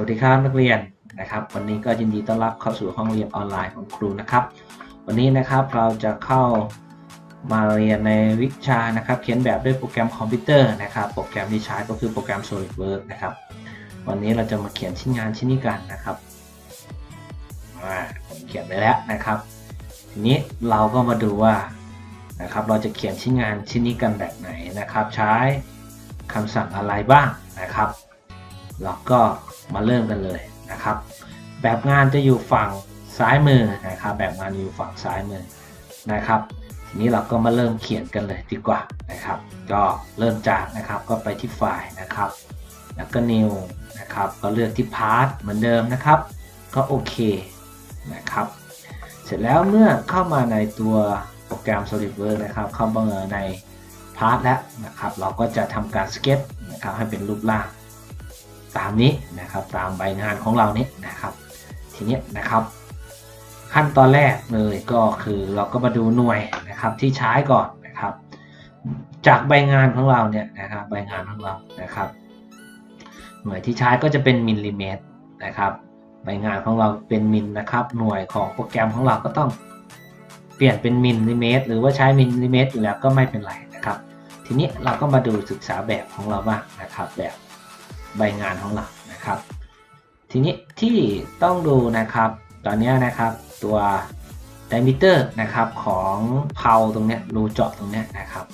สวัสดีครับนักเรียนนะครับ วันนี้ก็ยินดีต้อนรับเข้าสู่ห้องเรียนออนไลน์ของครูนะครับ วันนี้นะครับเราจะเข้ามาเรียนในวิชานะครับ เขียนแบบด้วยโปรแกรมคอมพิวเตอร์นะครับ โปรแกรมที่ใช้ก็คือโปรแกรม SolidWorks นะครับ วันนี้เราจะมาเขียนชิ้นงานชิ้นนี้กันนะครับอ่าผมเขียนไปแล้วนะครับ ทีนี้เราก็มาดูว่านะครับ เราจะเขียนชิ้นงานชิ้นนี้กันแบบไหนนะครับ ใช้คำสั่งอะไรบ้างนะครับเราก็ มาเริ่มกันเลยนะครับ แบบงานจะอยู่ฝั่งซ้ายมือนะครับ แบบงานอยู่ฝั่งซ้ายมือนะครับ ทีนี้เราก็มาเริ่มเขียนกันเลยดีกว่านะครับ ก็เริ่มจากนะครับก็ไปที่ไฟล์นะครับ แล้วก็ new นะครับ ก็เลือกที่ part เหมือนเดิมนะครับ ก็โอเคนะครับ เสร็จแล้วเมื่อเข้ามาในตัวโปรแกรม SolidWorks นะครับ เข้ามาใน part แล้วนะครับ เราก็จะทำการ sketch นะครับให้เป็นรูปร่าง ตามนี้นะครับตามใบงานของเรานี้นะครับ ทีนี้นะครับ ขั้นตอนแรกเลยก็คือเราก็มาดูหน่วยนะครับที่ใช้ก่อนนะครับ จากใบงานของเราเนี่ยนะครับใบงานของเรานะครับ หน่วยที่ใช้ก็จะเป็นมิลลิเมตรนะครับใบงานของเราเป็นมิลนะครับ หน่วยของโปรแกรมของเราก็ต้องเปลี่ยนเป็นมิลลิเมตร หรือว่าใช้มิลลิเมตรอยู่แล้วก็ไม่เป็นไรนะครับ ทีนี้เราก็มาดูศึกษาแบบของเราบ้างนะครับแบบ ใบงานของเรานะครับ ทีนี้ที่ต้องดูนะครับ ตอนนี้นะครับตัว diameter นะครับของเพาตรงเนี้ยรูเจาะตรงเนี้ยนะครับ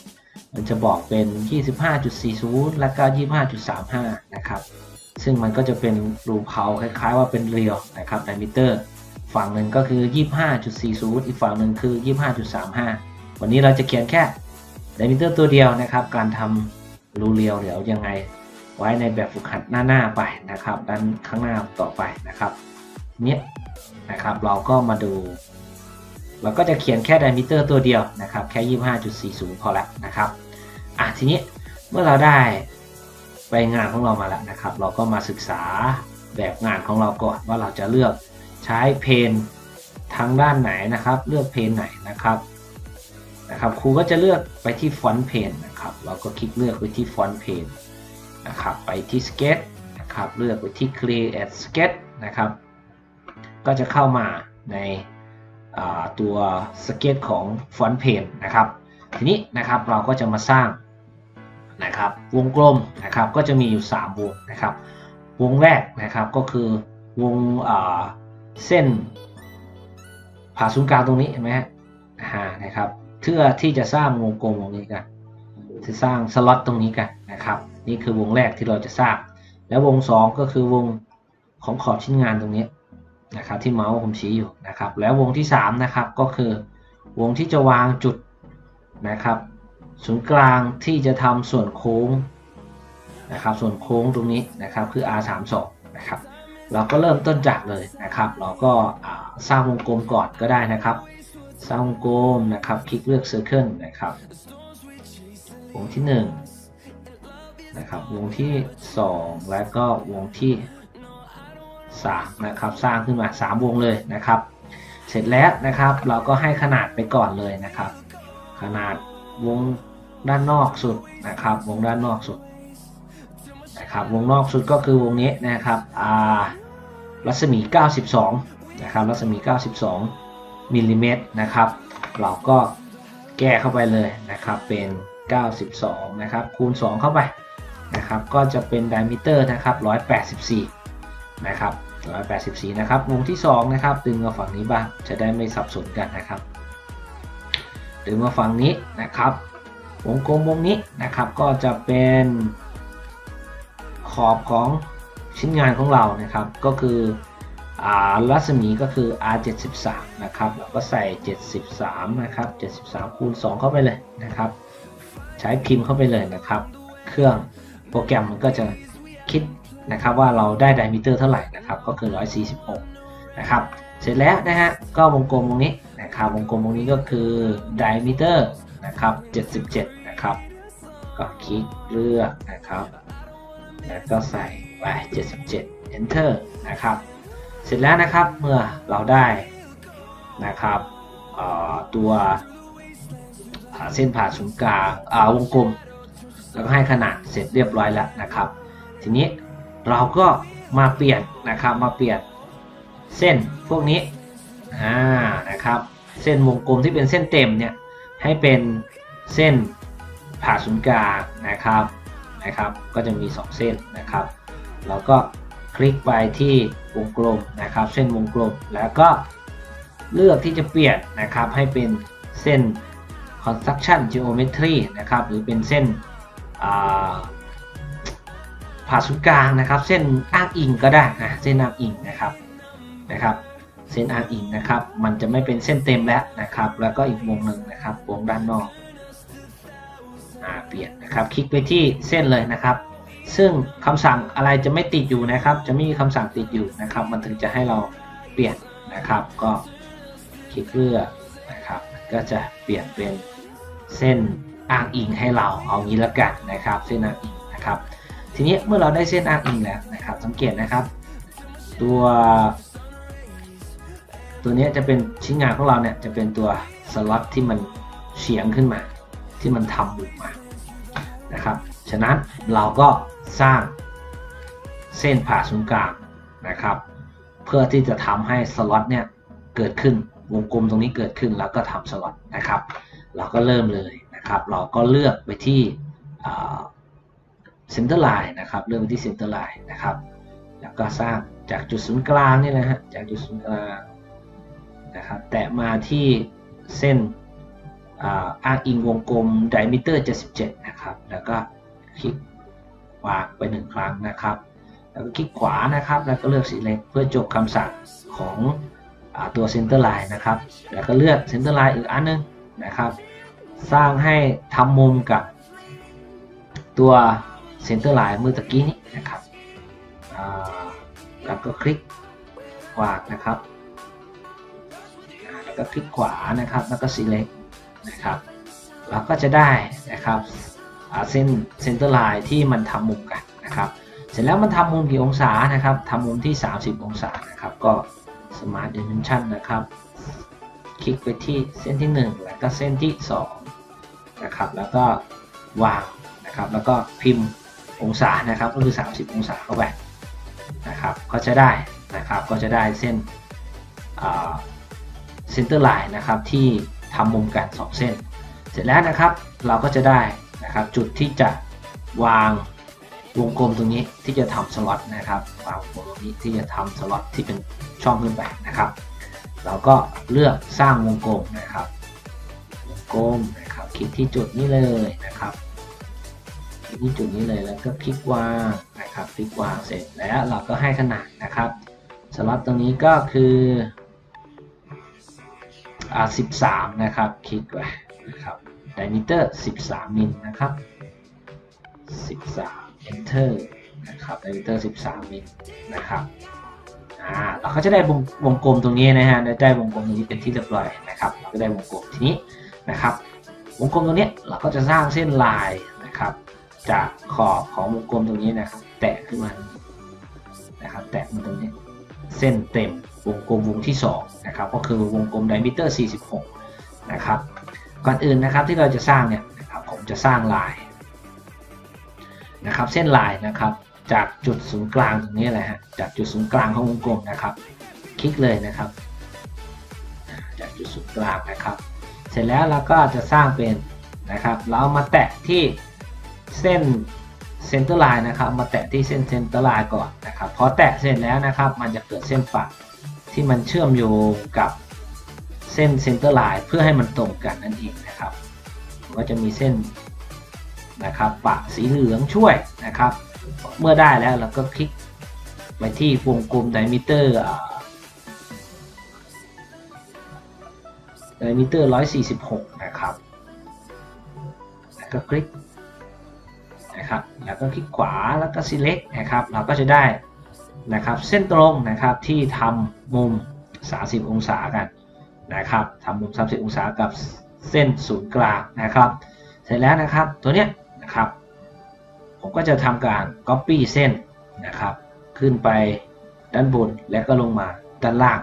มันจะบอกเป็น 25.40 แล้วก็25.35 นะครับ ซึ่งมันก็จะเป็นรูเพาคล้ายๆว่าเป็นเรียวนะครับ diameter ฝั่งหนึ่งก็คือ 25.40 อีกฝั่งหนึ่งคือ 25.35 วันนี้เราจะเขียนแค่ diameter ตัวเดียวนะครับ การทำรูเรียวเดี๋ยวยังไง ไว้ในแบบฝึกหัดหน้าๆไปนะครับ ด้านข้างหน้าต่อไปนะครับเนี้ยนะครับเราก็มาดู เราก็จะเขียนแค่ไดมิเตอร์ตัวเดียวนะครับ แค่ 25.40 พอแล้วนะครับอะทีนี้เมื่อเราได้ไปงานของเรามาแล้วนะครับ เราก็มาศึกษาแบบงานของเราก่อนว่าเราจะเลือกใช้เพนทางด้านไหนนะครับ เลือกเพนไหนนะครับนะครับครูก็จะเลือกไปที่ฟอนต์เพนนะครับ เราก็คลิกเลือกไปที่ฟอนต์เพน นะครับไปที่ Sketch นะครับเลือกไปที่ Create Sketch นะครับ ก็จะเข้ามาในตัว Sketch ของ Font Pane นะครับ ทีนี้นะครับเราก็จะมาสร้างนะครับวงกลมนะครับก็จะมีอยู่ 3 วงนะครับ วงแรกนะครับก็คือวงเส้นผ่าศูนย์กลางตรงนี้เห็นไหมฮะนะครับเพื่อที่จะสร้างวงกลมวงนี้กันจะสร้างสล็อตตรงนี้กัน นี่คือวงแรกที่เราจะสร้างแล้ววง 2 ก็คือวงของขอบชิ้นงานตรงนี้นะครับที่เมาส์ผมชี้อยู่นะครับ แล้ววงที่3นะครับก็คือวงที่จะวางจุดนะครับ ศูนย์กลางที่จะทำส่วนโค้งนะครับ ส่วนโค้งตรงนี้นะครับคือ R32 นะครับ เราก็เริ่มต้นจากเลยนะครับ เราก็สร้างวงกลมก่อนก็ได้นะครับสร้างวงกลมนะครับ คลิกเลือก Circle นะครับวงที่ 1 นะครับ วงที่ 2 แล้วก็วงที่3นะครับ สร้างขึ้นมา 3 วงเลยนะครับ เสร็จแล้วนะครับ เราก็ให้ขนาดไปก่อนเลยนะครับ ขนาดวงด้านนอกสุดนะครับ วงด้านนอกสุดนะครับ วงนอกสุดก็คือวงนี้นะครับอ่ารัศมี 92 นะครับ รัศมี 92มิลลิเมตรนะครับ เราก็แก้เข้าไปเลยนะครับ เป็น 92 นะครับ คูณ 2 เข้าไป นะครับก็จะเป็นไดมิเตอร์นะครับ184นะครับ184นะครับวงที่2นะครับดึงมาฝั่งนี้บ้างจะได้ไม่สับสนกันนะครับ ดึงมาฝั่งนี้นะครับวงกลมวงนี้นะครับก็จะเป็นขอบของชิ้นงานของเรานะครับ ก็คือรัศมีก็คือ R73 นะครับเราก็ใส่ 73นะครับ73คูณ2เข้าไปเลยนะครับ ใช้พิมพ์เข้าไปเลยนะครับ เครื่อง โปรแกรมมันก็จะคิดนะครับว่าเราได้ไดมิเตอร์เท่าไหร่นะครับก็คือ 146 นะครับ เสร็จแล้วนะฮะก็วงกลมตรงนี้นะครับวงกลมตรงนี้ก็คือไดมิเตอร์นะครับ 77 นะครับ ก็คลิกเลือกนะครับ แล้วก็ใส่ไป 77 enter นะครับ เสร็จแล้วนะครับเมื่อเราได้นะครับตัวเส้นผ่าศูนย์กลางวงกลม แล้วก็ให้ขนาดเสร็จเรียบร้อยแล้วนะครับ ทีนี้เราก็มาเปลี่ยนนะครับมาเปลี่ยนเส้นพวกนี้อ่านะครับ เส้นวงกลมที่เป็นเส้นเต็มเนี่ยให้เป็นเส้นผ่าศูนย์กลางนะครับนะครับ ก็จะมี 2 เส้นนะครับเราก็คลิกไปที่วงกลมนะครับ เส้นวงกลมแล้วก็เลือกที่จะเปลี่ยนนะครับให้เป็นเส้น construction geometry นะครับหรือเป็นเส้น ผ่าศูนย์กลางนะครับ เส้นอ้างอิงก็ได้นะเส้นอ้างอิงนะครับนะครับเส้นอ้างอิงนะครับ มันจะไม่เป็นเส้นเต็มแล้วนะครับ แล้วก็อีกวงหนึ่งนะครับวงด้านนอกเปลี่ยนนะครับคลิกไปที่เส้นเลยนะครับ ซึ่งคำสั่งอะไรจะไม่ติดอยู่นะครับ จะไม่มีคำสั่งติดอยู่นะครับ มันถึงจะให้เราเปลี่ยนนะครับ ก็คลิกเลือกนะครับ ก็จะเปลี่ยนเป็นเส้น อ้างอิงให้เราเอางี้ละกันนะครับ เส้นอ้างอิงนะครับ ทีนี้เมื่อเราได้เส้นอ้างอิงแล้วนะครับ สังเกตนะครับ ตัว ตัวนี้จะเป็นชิ้นงานของเราเนี่ยจะเป็นตัวสล็อตที่มันเฉียงขึ้นมา ที่มันทำมุมมานะครับฉะนั้นเราก็สร้างเส้นผ่าศูนย์กลางนะครับ เพื่อที่จะทำให้สล็อตเนี่ยเกิดขึ้นวงกลมตรงนี้เกิดขึ้นแล้วก็ทำสล็อตนะครับ เราก็เริ่มเลย นะครับ เราก็เลือกไปที่เซนเตอร์ไลน์นะครับ เลือกไปที่เซนเตอร์ไลน์นะครับ แล้วก็สร้างจากจุดศูนย์กลางนี่นะฮะ จากจุดศูนย์กลางนะครับ แตะมาที่เส้นอ้างอิงวงกลมไดมิเตอร์77 นะครับ แล้วก็คลิกวางไปหนึ่งครั้งนะครับ แล้วก็คลิกขวานะครับ แล้วก็เลือกสีเล็กเพื่อจบคำสั่งของอตัวเซนเตอร์ไลน์นะครับ แล้วก็เลือกเซนเตอร์ไลน์อีกอันนึงนะครับ สร้างให้ทำมุมกับตัวเซนเตอร์ไลน์เมื่อตะกี้นี้นะครับแล้วก็คลิกขวานะครับ แล้วก็คลิกขวานะครับ แล้วก็ select นะครับ เราก็จะได้นะครับเส้นเซนเตอร์ไลน์ที่มันทำมุมกันนะครับ เสร็จแล้วมันทำมุมกี่องศานะครับทำมุมที่ 30 องศานะครับ ก็ Smart Dimension นะครับ คลิกไปที่เส้นที่ 1 แล้วก็เส้นที่ 2 นะครับ แล้วก็วางนะครับ แล้วก็พิมพ์องศานะครับ ก็คือ 30 องศาเข้าไปนะครับ ก็จะได้นะครับ ก็จะได้เส้นเซนเตอร์ไลน์นะครับที่ทำมุมกัน2เส้น เสร็จแล้วนะครับ เราก็จะได้นะครับจุดที่จะวางวงกลมตรงนี้ที่จะทำสล็อตนะครับวางวงกลมตรงนี้ที่จะทำสล็อตที่เป็นช่องขึ้นไปนะครับ เราก็เลือกสร้างวงกลมนะครับวงกลมนะ คลิกที่จุดนี้เลยนะครับคลิกที่จุดนี้เลยแล้วก็คลิกวางนะครับคลิกวางเสร็จแล้วเราก็ให้ขนาดนะครับสล็อตตรงนี้ก็คืออ่า13 นะครับ คลิกไว้นะครับไดมิเตอร์ 13 มิลนะครับ 13 enter นะครับไดมิเตอร์ 13 มิลนะครับอ่าเราก็จะได้วงวงกลมตรงนี้นะฮะได้วงกลมตรงนี้เป็นที่เรียบร้อยนะครับ เราก็ได้วงกลมทีนี้นะครับ วงกลมตรงนี้เราก็จะสร้างเส้นลายนะครับ จากขอบของวงกลมตรงนี้นะครับแตะขึ้นมานะครับ แตะมาตรงนี้ เส้นเต็มวงกลมวงที่2นะครับก็คือวงกลมไดมิเตอร์ 46 นะครับ ก่อนอื่นนะครับที่เราจะสร้างเนี่ยนะครับผมจะสร้างลายนะครับ เส้นลายนะครับจากจุดศูนย์กลางตรงนี้เลยฮะจากจุดศูนย์กลางของวงกลมนะครับ คลิกเลยนะครับ จากจุดศูนย์กลางนะครับ เสร็จแล้วเราก็จะสร้างเป็นนะครับ เรามาแตะที่เส้นเซนเตอร์ไลน์นะครับ มาแตะที่เส้นเซนเตอร์ไลน์ก่อนนะครับ พอแตะเสร็จแล้วนะครับ มันจะเกิดเส้นปักที่มันเชื่อมโยงกับเส้นเซนเตอร์ไลน์เพื่อให้มันตรงกันนั่นเองนะครับ ก็จะมีเส้นนะครับปะสีเหลืองช่วยนะครับ เมื่อได้แล้วเราก็คลิกไปที่วงกลมไดมิเตอร์ ไดมิเตอร์ 146 นะครับ แล้วก็คลิกนะครับ แล้วก็คลิกขวา แล้วก็ select นะครับ เราก็จะได้นะครับเส้นตรงนะครับที่ทำมุม 30 องศากันนะครับทำมุม 30 องศากับเส้นศูนย์กลางนะครับ เสร็จแล้วนะครับตัวเนี้ยนะครับ ผมก็จะทำการ copy เส้นนะครับ ขึ้นไปด้านบนแล้วก็ลงมาด้านล่าง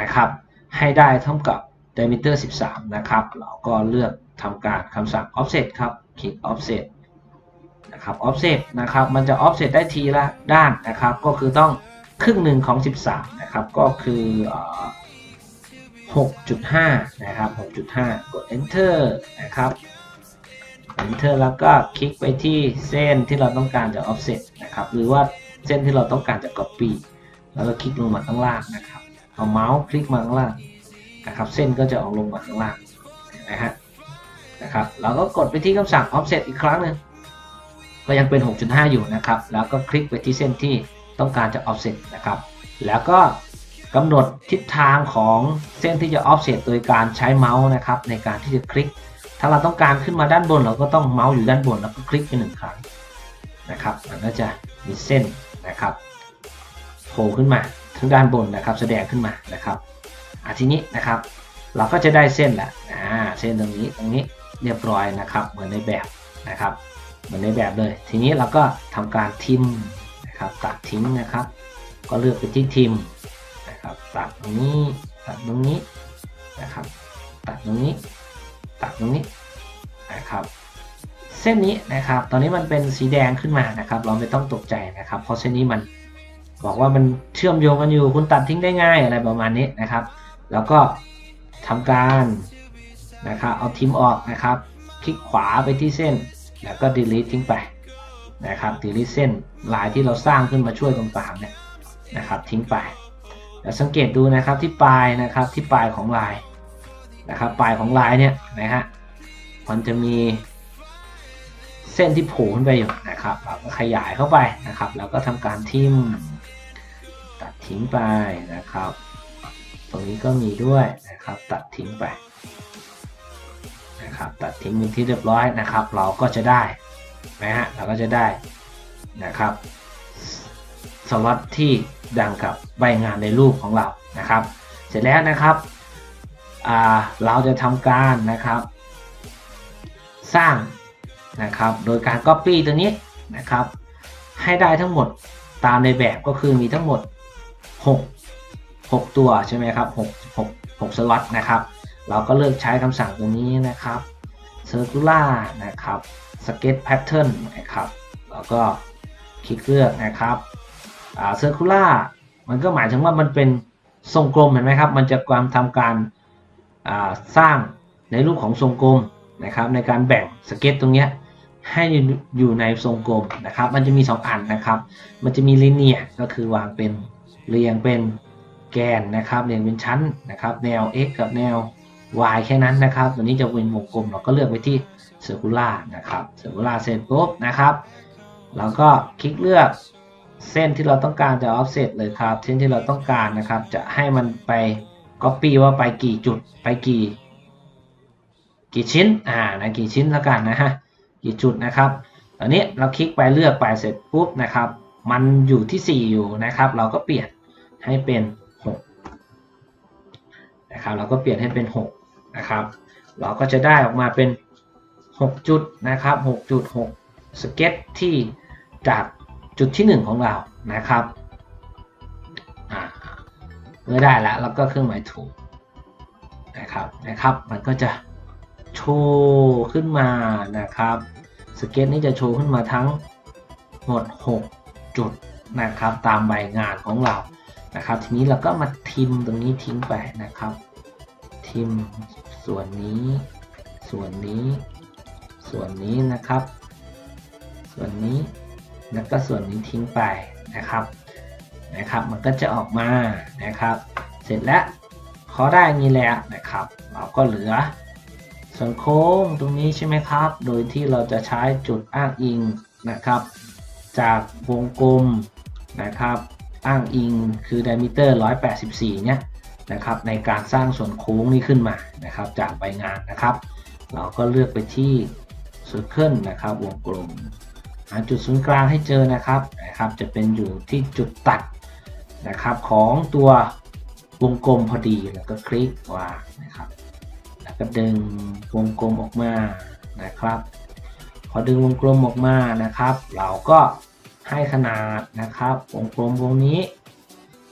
นะครับ ให้ได้เท่ากับ diameter 13 นะครับ เราก็เลือกทำการคำสั่ง offset ครับ คลิก offset นะครับ offset นะครับ มันจะ offset ได้ทีละด้านนะครับ ก็คือต้องครึ่งหนึ่งของ 13 นะครับ ก็คืออ6.5 นะครับ 6.5 กด enter นะครับ enter แล้วก็คลิกไปที่เส้นที่เราต้องการจะ offset นะครับ หรือว่าเส้นที่เราต้องการจะ copy แล้วก็คลิกลงมาข้างล่างนะครับ เอาเมาส์คลิกมาข้างล่าง นะครับเส้นก็จะออกลงมาข้างล่างนไหมฮะนะครับเราก็กดไปที่คำสั่ง offset อีกครั้งหนึ่งก็ยังเป็น 6.5 อยู่นะครับ แล้วก็คลิกไปที่เส้นที่ต้องการจะ offset นะครับ แล้วก็กำหนดทิศทางของเส้นที่จะ offset โดยการใช้เมาส์นะครับในการที่จะคลิก ถ้าเราต้องการขึ้นมาด้านบน เราก็ต้องเมาส์อยู่ด้านบนแล้วก็คลิกไปหนึ่งครั้งนะครับมันก็จะมีเส้นนะครับโผล่ขึ้นมาทั้งด้านบนนะครับ แสดงขึ้นมานะครับ อาทีนี้นะครับ เราก็จะได้เส้นแหละอ่าเส้นตรงนี้ตรงนี้เรียบร้อยนะครับ เหมือนในแบบนะครับ เหมือนในแบบเลย ทีนี้เราก็ทำการทิมนะครับ ตัดทิ้งนะครับ ก็เลือกไปที่ทิมนะครับ ตัดตรงนี้ตัดตรงนี้นะครับ ตัดตรงนี้ ตัดตรงนี้นะครับเส้นนี้นะครับ ตอนนี้มันเป็นสีแดงขึ้นมานะครับ เราไม่ต้องตกใจนะครับ เพราะเส้นนี้มันบอกว่ามันเชื่อมโยงกันอยู่ คุณตัดทิ้งได้ง่ายอะไรประมาณนี้นะครับ แล้วก็ทำการนะครับเอาทิมออกนะครับ คลิกขวาไปที่เส้น แล้วก็ delete ทิ้งไปนะครับ delete เส้นลายที่เราสร้างขึ้นมาช่วยตรงกลางเนี่ยนะครับ ทิ้งไปแล้วสังเกตดูนะครับที่ปลายนะครับที่ปลายของลายนะครับ ปลายของลายเนี่ยนะฮะมันจะมีเส้นที่โผล่ขึ้นไปอยู่นะครับเราก็ขยายเข้าไปนะครับ แล้วก็ทำการทิ่มตัดทิ้งไปนะครับ ตรงนี้ก็มีด้วยนะครับตัดทิ้งไปนะครับตัดทิ้งเป็นที่เรียบร้อยนะครับ เราก็จะได้นะฮะเราก็จะได้นะครับสล็อตที่ดังกับใบงานในรูปของเรานะครับ เสร็จแล้วนะครับเราจะทำการนะครับ สร้างนะครับ โดยการ Copy ตัวนี้นะครับ ให้ได้ทั้งหมดตามในแบบก็คือมีทั้งหมด 6 6 ตัวใช่ไหมครับ6 6 6สล็อตนะครับ เราก็เลือกใช้คำสั่งตัวนี้นะครับ Circular นะครับ Sketch Pattern นะครับแล้วก็คลิกเลือกนะครับอ่า Circular มันก็หมายถึงว่ามันเป็นทรงกลมเห็นไหมครับ มันจะความทำการสร้างในรูปของทรงกลมนะครับในการแบ่งสเก็ตตรงนี้ให้อยู่ในทรงกลมนะครับ มันจะมี 2 อันนะครับ มันจะมีลิเนียก็คือวางเป็นเรียงเป็น แกนนะครับเรียงเป็นชั้นนะครับ แนว x กับแนว y แค่นั้นนะครับตัวนี้จะเป็นวงกลมเราก็เลือกไปที่เซอร์คูล่านะครับเซอร์คูล่าเสร็จปุ๊บนะครับเราก็คลิกเลือกเส้นที่เราต้องการจะ offset เลยครับเส้นที่เราต้องการนะครับ จะให้มันไป copy ว่าไปกี่จุดไปกี่ กี่ชิ้นอ่านะกี่ชิ้นแล้วกันนะฮะกี่จุดนะครับ ตอนนี้เราคลิกไปเลือกไปเสร็จปุ๊บนะครับ มันอยู่ที่ 4 อยู่นะครับ เราก็เปลี่ยนให้เป็น นะครับเราก็เปลี่ยนให้เป็น6นะครับเราก็จะได้ออกมาเป็น 6 จุดนะครับ6จุด6สเก็ตที่จากจุดที่ 1 ของเรานะครับเมื่อได้แล้วแล้วก็เครื่องหมายถูกนะครับนะครับ มันก็จะโชว์ขึ้นมานะครับสเก็ตนี้จะโชว์ขึ้นมาทั้งหมด 6 จุดนะครับตามใบงานของเรานะครับ ทีนี้เราก็มาทิมตรงนี้ทิ้งไปนะครับ ทิมส่วนนี้ ส่วนนี้ ส่วนนี้นะครับ ส่วนนี้แล้วก็ส่วนนี้ทิ้งไปนะครับนะครับ มันก็จะออกมานะครับ เสร็จแล้วเขาได้นี้แล้วนะครับ เราก็เหลือส่วนโค้งตรงนี้ใช่ไหมครับ โดยที่เราจะใช้จุดอ้างอิงนะครับ จากวงกลมนะครับ อ้างอิงคือ diameter 184 เนี่ย นะครับในการสร้างส่วนโค้งนี้ขึ้นมานะครับจากใบงานนะครับ เราก็เลือกไปที่ circle นะครับวงกลมหาจุดศูนย์กลางให้เจอนะครับนะครับ จะเป็นอยู่ที่จุดตัดนะครับของตัววงกลมพอดีแล้วก็คลิกวางนะครับ แล้วก็ดึงวงกลมออกมานะครับ พอดึงวงกลมออกมานะครับ เราก็ให้ขนาดนะครับ วงกลมวงนี้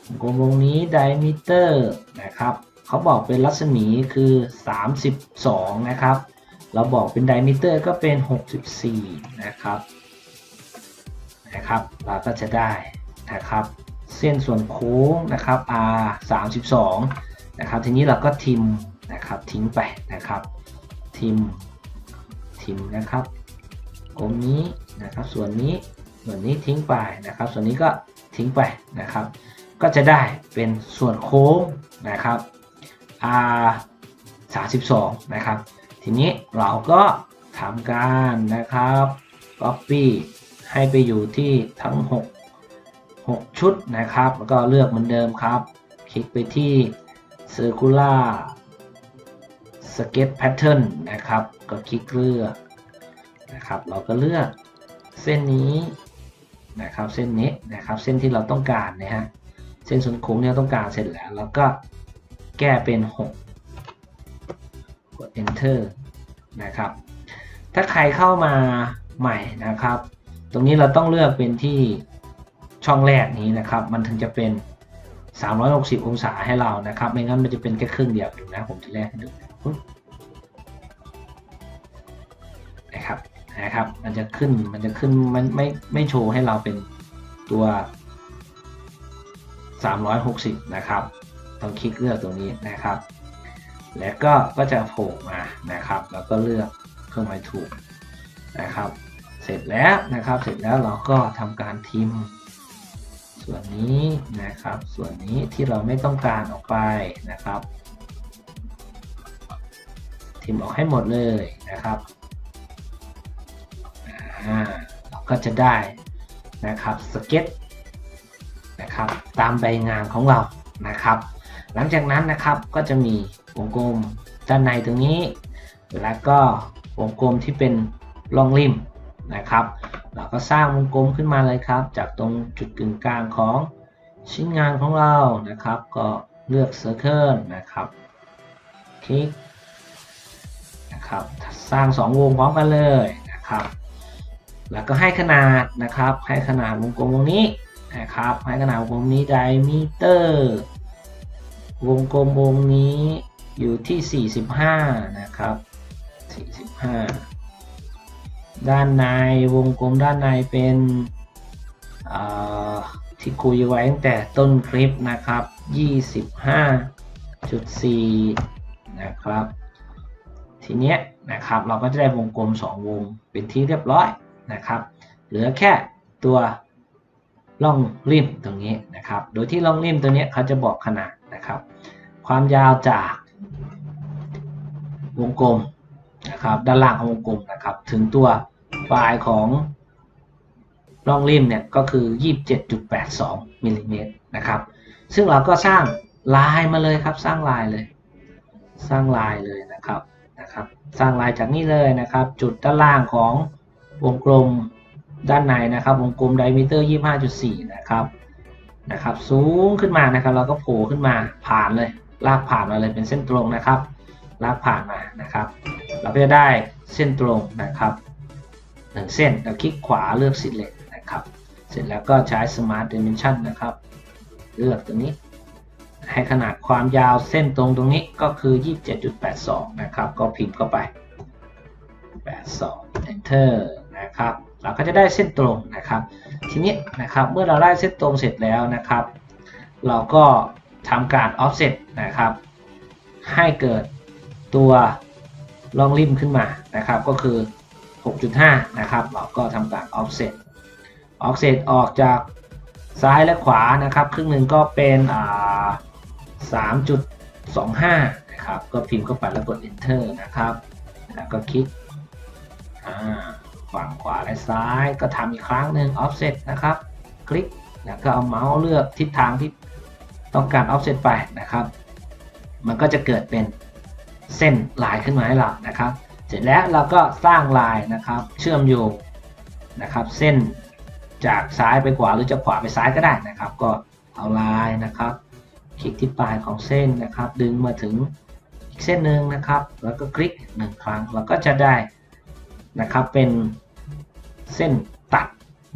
วงกลมวงนี้ diameter นะครับเขาบอกเป็นรัศมีคือ 32 นะครับ เราบอกเป็น diameter ก็เป็น 64 นะครับนะครับ เราก็จะได้นะครับ เส้นส่วนโค้งนะครับ r 32 นะครับ ทีนี้เราก็ทิมนะครับทิ้งไปนะครับ ทิมทิมนะครับกลมนี้นะครับ ส่วนนี้ส่วนนี้ทิ้งไปนะครับ ส่วนนี้ก็ทิ้งไปนะครับ ก็จะได้เป็นส่วนโค้งนะครับ r 32นะครับ ทีนี้เราก็ทำการนะครับ copy ให้ไปอยู่ที่ทั้ง 6 6 ชุดนะครับ แล้วก็เลือกเหมือนเดิมครับ คลิกไปที่ circular sketch pattern นะครับ ก็คลิกเลือกนะครับ เราก็เลือกเส้นนี้นะครับ เส้นนี้นะครับ เส้นที่เราต้องการนะฮะ เส้นศูนย์โค้งที่เราต้องการเสร็จแล้ว แล้วก็แก้เป็น 6 กด enter นะครับ ถ้าใครเข้ามาใหม่นะครับ ตรงนี้เราต้องเลือกเป็นที่ช่องแรกนี้นะครับ มันถึงจะเป็น 360 องศาให้เรานะครับ ไม่งั้นมันจะเป็นแค่ครึ่งเดียวดูนะ ผมจะแรกให้ดูนะครับ นะครับ มันจะขึ้น มันจะขึ้น มันไม่ ไม่โชว์ให้เราเป็นตัว 360 นะครับ ต้องคลิกเลือกตรงนี้นะครับ แล้วก็ก็จะโผล่มานะครับ แล้วก็เลือกเครื่องหมายถูกนะครับ เสร็จแล้วนะครับ เสร็จแล้วเราก็ทำการทิม ส่วนนี้นะครับ ส่วนนี้ที่เราไม่ต้องการออกไปนะครับ ทิมออกให้หมดเลยนะครับอ่าเราก็จะได้นะครับสเก็ต นะครับ ตามใบงานของเรานะครับ หลังจากนั้นนะครับก็จะมีวงกลมด้านในตรงนี้ แล้วก็วงกลมที่เป็นร่องริมนะครับ เราก็สร้างวงกลมขึ้นมาเลยครับ จากตรงจุดกึ่งกลางของชิ้นงานของเรานะครับ ก็เลือก Circle นะครับคลิกนะครับ สร้าง 2 วงพร้อมกันเลยนะครับ แล้วก็ให้ขนาดนะครับ ให้ขนาดวงกลมวงนี้ นะครับให้ขนาดวงกลมนี้ไดมิเตอร์ วงกลมวงนี้อยู่ที่ 45 นะครับ 45 ด้านในวงกลมด้านในเป็นที่คุยไว้ตั้งแต่ต้นคลิปนะครับ 25.4 นะครับ ทีเนี้ยนะครับเราก็จะได้วงกลม 2 วงเป็นที่เรียบร้อยนะครับ เหลือแค่ตัว ล่องริมตรงนี้นะครับ โดยที่ล่องริมตัวนี้เขาจะบอกขนาดนะครับ ความยาวจากวงกลมนะครับด้านล่างของวงกลมนะครับ ถึงตัวปลายของร่องริมเนี่ยก็คือ 27.82มิลลิเมตรนะครับ ซึ่งเราก็สร้างลายมาเลยครับ สร้างลายเลย สร้างลายเลยนะครับนะครับ สร้างลายจากนี้เลยนะครับ จุดด้านล่างของวงกลม ด้านในนะครับวงกลมไดมิเตอร์25.4 นะครับนะครับสูงขึ้นมานะครับเราก็โผล่ขึ้นมาผ่านเลยลากผ่านมาเลยเป็นเส้นตรงนะครับ ลากผ่านมานะครับ เราก็จะได้เส้นตรงนะครับหนึ่งเส้นเราคลิกขวาเลือกสิเลตนะครับ เสร็จแล้วก็ใช้ Smart Dimension นะครับ เลือกตรงนี้ ให้ขนาดความยาวเส้นตรงตรงนี้ก็คือ 27.82 นะครับ ก็พิมพ์เข้าไป 82 Enter นะครับ เราก็จะได้เส้นตรงนะครับ ทีนี้นะครับเมื่อเราได้เส้นตรงเสร็จแล้วนะครับ เราก็ทำการ offset นะครับ ให้เกิดตัวลองริมขึ้นมานะครับ ก็คือ 6.5 นะครับ เราก็ทำการ offset offset ออกจากซ้ายและขวานะครับ ครึ่งหนึ่งก็เป็นอ่า3.25 นะครับ ก็พิมพ์เข้าไปแล้วกด enter นะครับ แล้วก็คลิกอ่า ฝั่งขวาและซ้ายก็ทำอีกครั้งหนึ่ง offset นะครับ คลิกแล้วก็เอาเมาส์เลือกทิศทางที่ต้องการ offset ไปนะครับ มันก็จะเกิดเป็นเส้นลายขึ้นมาให้เรานะครับ เสร็จแล้วเราก็สร้างลายนะครับ เชื่อมโยงนะครับ เส้นจากซ้ายไปขวาหรือจากขวาไปซ้ายก็ได้นะครับ ก็เอาลายนะครับ คลิกที่ปลายของเส้นนะครับ ดึงมาถึงอีกเส้นหนึ่งนะครับ แล้วก็คลิกหนึ่งครั้งเราก็จะได้นะครับเป็น เส้นตัด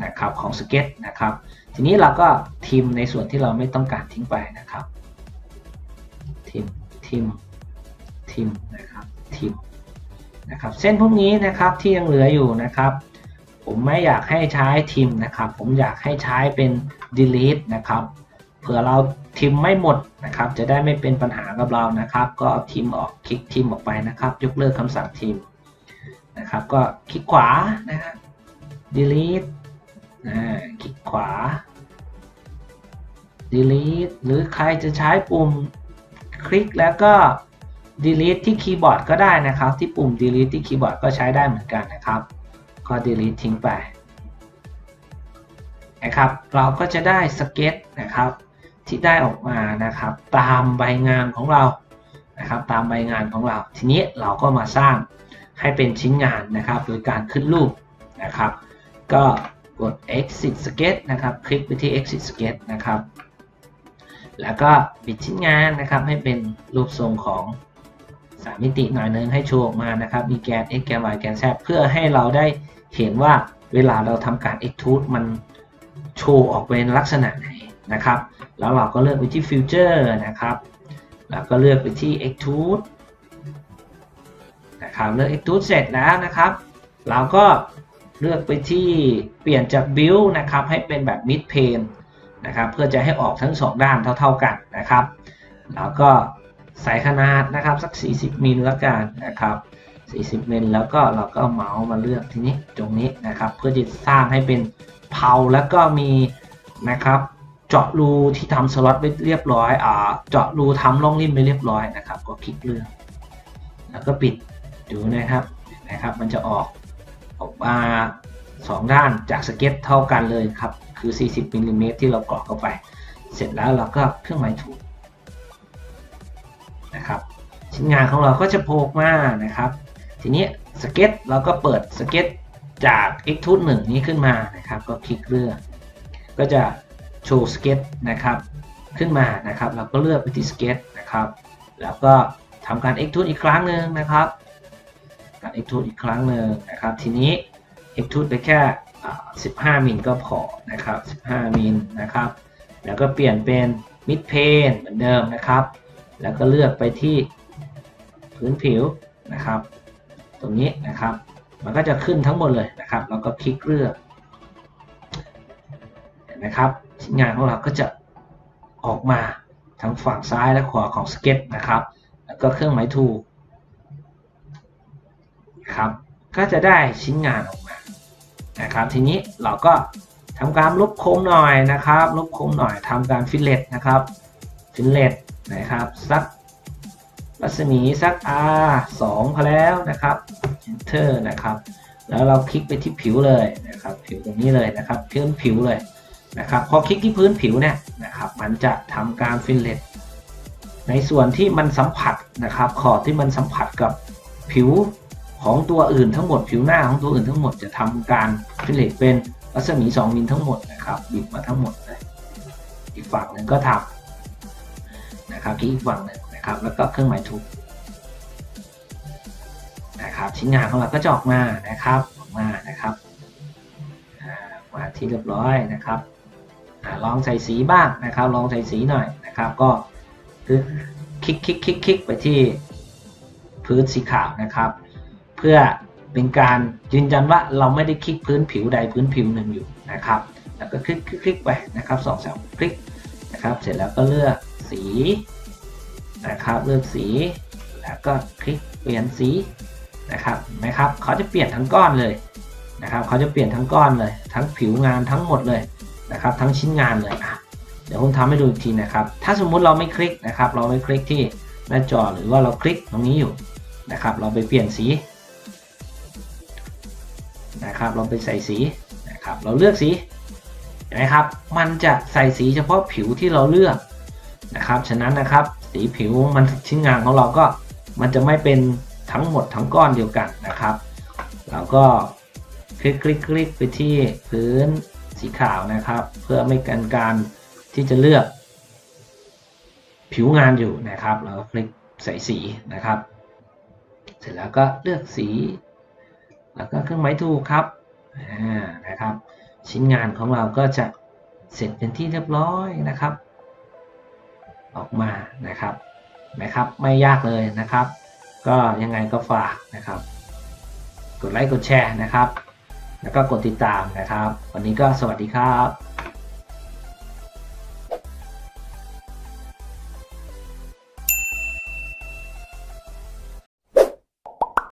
นะครับของสเก็ตนะครับ ทีนี้เราก็ทิมในส่วนที่เราไม่ต้องการทิ้งไปนะครับ ทิม ทิม ทิมนะครับ ทิมนะครับ เส้นพวกนี้นะครับที่ยังเหลืออยู่นะครับ ผมไม่อยากให้ใช้ทิมนะครับ ผมอยากให้ใช้เป็น delete นะครับ เผื่อเราทิมไม่หมดนะครับ จะได้ไม่เป็นปัญหากับเรานะครับ ก็ทิมออกคลิกทิมออกไปนะครับ ยกเลิกคำสั่งทิมนะครับ ก็คลิกขวานะฮะ delete คลิกขวา delete หรือใครจะใช้ปุ่มคลิกแล้วก็ delete ที่คีย์บอร์ดก็ได้นะครับ ที่ปุ่ม delete ที่คีย์บอร์ดก็ใช้ได้เหมือนกันนะครับก็ delete ทิ้งไปนะครับเราก็จะได้สเก็ตนะครับที่ได้ออกมานะครับ ตามใบงานของเรานะครับตามใบงานของเรา ทีนี้เราก็มาสร้างให้เป็นชิ้นงานนะครับ โดยการขึ้นรูปนะครับ ก็กด exit sketch นะครับ คลิกไปที่ exit sketch นะครับ แล้วก็ปิดชิ้นงานนะครับ ให้เป็นรูปทรงของ3มิติหน่อยนึงให้โชว์ออกมานะครับ มีแกน x แกน y แกน z เพื่อให้เราได้เห็นว่าเวลาเราทำการ extrude มันโชว์ออกเป็นลักษณะไหนนะครับ แล้วเราก็เลือกไปที่ future นะครับ แล้วก็เลือกไปที่ extrude นะครับ เลือก extrude เสร็จแล้วนะครับ เราก็ เลือกไปที่เปลี่ยนจาก build นะครับให้เป็นแบบ mid plane นะครับเพื่อจะให้ออกทั้ง 2 ด้านเท่า ๆกันนะครับ แล้วก็ใส่ขนาดนะครับสัก 40มิลละกันนะครับ40มิลแล้วก็เราก็เมาส์มาเลือกทีนี้ตรงนี้นะครับเพื่อจะสร้างให้เป็นเพาแล้วก็มีนะครับเจาะรูที่ทำสล็อตไว้เรียบร้อยอ่าเจาะรูทำร่องริมไปเรียบร้อยนะครับ ก็คลิกเลือกแล้วก็ปิดดูนะครับนะครับ มันจะออก ออกมาสองด้านจากสเก็ตเท่ากันเลยครับ คือ 40มิลลิเมตรที่เรากรอกเข้าไป เสร็จแล้วเราก็เครื่องหมายถูกนะครับชิ้นงานของเราก็จะโผล่มานะครับ ทีนี้สเก็ตเราก็เปิดสเก็ตจาก Extrude 1นี้ขึ้นมานะครับ ก็คลิกเลือก ก็จะโชว์สเก็ตนะครับขึ้นมานะครับ เราก็เลือกไปที่สเก็ตนะครับ แล้วก็ทำการ Extrude อีกครั้งหนึ่งนะครับ การ Extrude อีกครั้งหนึ่งนะครับ ทีนี้ Extrude ไปแค่ 15 มิลก็พอนะครับ 15 มิลนะครับ แล้วก็เปลี่ยนเป็น Mid Plane เหมือนเดิมนะครับ แล้วก็เลือกไปที่พื้นผิวนะครับ ตรงนี้นะครับ มันก็จะขึ้นทั้งหมดเลยนะครับ แล้วก็คลิกเลือกนไหมครับชิ้นงานของเราก็จะออกมาทั้งฝั่งซ้ายและขวาของสเก็ตนะครับ แล้วก็เครื่องหมายถูก ครับ ก็จะได้ชิ้นงานออกมานะครับ ทีนี้เราก็ทำการลบโคมหน่อยนะครับ ลบโคมหน่อยทำการฟิลเลตนะครับฟิลเลตนะครับสักรัศมีสัก R 2พอแล้วนะครับ Enter นะครับ แล้วเราคลิกไปที่ผิวเลยนะครับ ผิวตรงนี้เลยนะครับพื้นผิวเลยนะครับ พอคลิกที่พื้นผิวเนี่ยนะครับ มันจะทำการฟิลเลตในส่วนที่มันสัมผัสนะครับ ขอบที่มันสัมผัสกับผิว ของตัวอื่นทั้งหมดผิวหน้าของตัวอื่นทั้งหมดจะทำการฟิเลตเป็นรัศมี 2 มิลทั้งหมดนะครับบิดมาทั้งหมดเลยอีกฝั่งหนึ่งก็ทำนะครับคลิกอีกฝั่งหนึ่งนะครับ แล้วก็เครื่องหมายถูกนะครับชิ้นงานของเราก็จะออกมานะครับออกมานะครับมาที่เรียบร้อยนะครับลองใส่สีบ้างนะครับ ลองใส่สีหน่อยนะครับ ก็คลิกคลิกคลิกคลิกไปที่พื้นสีขาวนะครับ เพื่อเป็นการยืนยันว่าเราไม่ได้คลิกพื้นผิวใดพื้นผิวหนึ่งอยู่นะครับ แล้วก็คลิกคลิกไปนะครับสองสามคลิกนะครับ เสร็จแล้วก็เลือกสีนะครับ เลือกสีแล้วก็คลิกเปลี่ยนสีนะครับเห็นไหมครับเขาจะเปลี่ยนทั้งก้อนเลยนะครับเขาจะเปลี่ยนทั้งก้อนเลย ทั้งผิวงานทั้งหมดเลยนะครับ ทั้งชิ้นงานเลยอะเดี๋ยวผมทำให้ดูอีกทีนะครับ ถ้าสมมุติเราไม่คลิกนะครับ เราไม่คลิกที่หน้าจอหรือว่าเราคลิกตรงนี้อยู่นะครับ เราไปเปลี่ยนสี นะครับเราไปใส่สีนะครับเราเลือกสีเห็นไหมครับ มันจะใส่สีเฉพาะผิวที่เราเลือกนะครับฉะนั้นนะครับสีผิวมันชิ้นงานของเราก็มันจะไม่เป็นทั้งหมดทั้งก้อนเดียวกันนะครับ เราก็คลิกคลิกคลิกไปที่พื้นสีขาวนะครับ เพื่อไม่กันการที่จะเลือก ผิวงานอยู่นะครับ เราก็คลิกใส่สีนะครับ เสร็จแล้วก็เลือกสี แล้วก็เครื่องหมายถูกครับนะครับ ชิ้นงานของเราก็จะเสร็จเป็นที่เรียบร้อยนะครับ ออกมานะครับนะครับ ไม่ยากเลยนะครับ ก็ยังไงก็ฝากนะครับ กดไลค์กดแชร์นะครับ แล้วก็กดติดตามนะครับ วันนี้ก็สวัสดีครับ